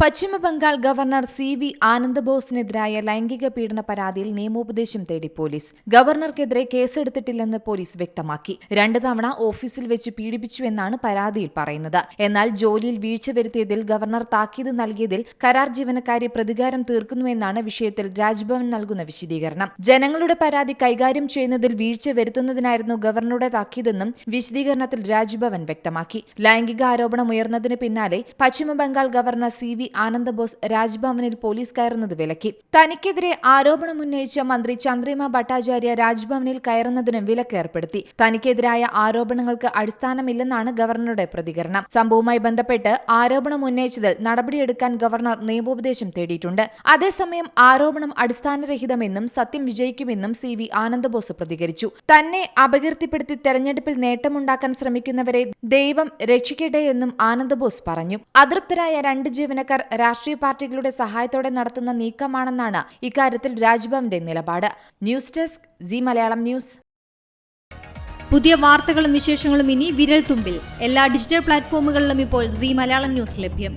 Paschim Bangal governor C V ആനന്ദബോസിനെതിരായ ലൈംഗിക പീഡന പരാതിയിൽ നിയമോപദേശം തേടി പോലീസ്. ഗവർണർക്കെതിരെ കേസെടുത്തിട്ടില്ലെന്ന് പോലീസ് വ്യക്തമാക്കി. രണ്ട് തവണ ഓഫീസിൽ വെച്ച് പീഡിപ്പിച്ചുവെന്നാണ് പരാതിയിൽ പറയുന്നത്. എന്നാൽ ജോലിയിൽ വീഴ്ച വരുത്തിയതിൽ ഗവർണർ താക്കീത് നൽകിയതിൽ കരാർ ജീവനക്കാരി പ്രതികാരം തീർക്കുന്നുവെന്നാണ് വിഷയത്തിൽ രാജ്ഭവൻ നൽകുന്ന വിശദീകരണം. ജനങ്ങളുടെ പരാതി കൈകാര്യം ചെയ്യുന്നതിൽ വീഴ്ച വരുത്തുന്നതിനായിരുന്നു ഗവർണറുടെ താക്കീതെന്നും വിശദീകരണത്തിൽ രാജ്ഭവൻ വ്യക്തമാക്കി. ലൈംഗിക ആരോപണം ഉയർന്നതിന് പിന്നാലെ Paschima Bengal governor C V Anandabose രാജ്ഭവനിൽ പോലീസ് കയറുന്നത് വിലക്കി. തനിക്കെതിരെ ആരോപണം ഉന്നയിച്ച മന്ത്രി ചന്ദ്രിമ ഭട്ടാചാര്യ രാജ്ഭവനിൽ കയറുന്നതിനും വിലക്ക് ഏർപ്പെടുത്തി. തനിക്കെതിരായ ആരോപണങ്ങൾക്ക് അടിസ്ഥാനമില്ലെന്നാണ് ഗവർണറുടെ പ്രതികരണം. സംഭവവുമായി ബന്ധപ്പെട്ട് ആരോപണം ഉന്നയിച്ചതിൽ നടപടിയെടുക്കാൻ ഗവർണർ നിയമോപദേശം തേടിയിട്ടുണ്ട്. അതേസമയം ആരോപണം അടിസ്ഥാനരഹിതമെന്നും സത്യം വിജയിക്കുമെന്നും സി വി ആനന്ദബോസ് പ്രതികരിച്ചു. തന്നെ അപകീർത്തിപ്പെടുത്തി തെരഞ്ഞെടുപ്പിൽ നേട്ടമുണ്ടാക്കാൻ ശ്രമിക്കുന്നവരെ ദൈവം രക്ഷിക്കട്ടെ എന്നും ആനന്ദബോസ് പറഞ്ഞു. അതൃപ്തരായ രണ്ട് ജീവനക്കാർ രാഷ്ട്രീയ പാർട്ടികളുടെ സഹായത്തോടെ നടത്തുന്ന നീക്കമാണെന്നാണ് ഇക്കാര്യത്തിൽ രാജ്ഭവന്റെ നിലപാട്. News desk G Malayalam news. പുതിയ വാർത്തകളും വിശേഷങ്ങളും ഇനി വിരൽ തുമ്പിൽ എല്ലാ ഡിജിറ്റൽ പ്ലാറ്റ്ഫോമുകളിലും ഇപ്പോൾ സി മലയാളം ന്യൂസ് ലഭ്യം.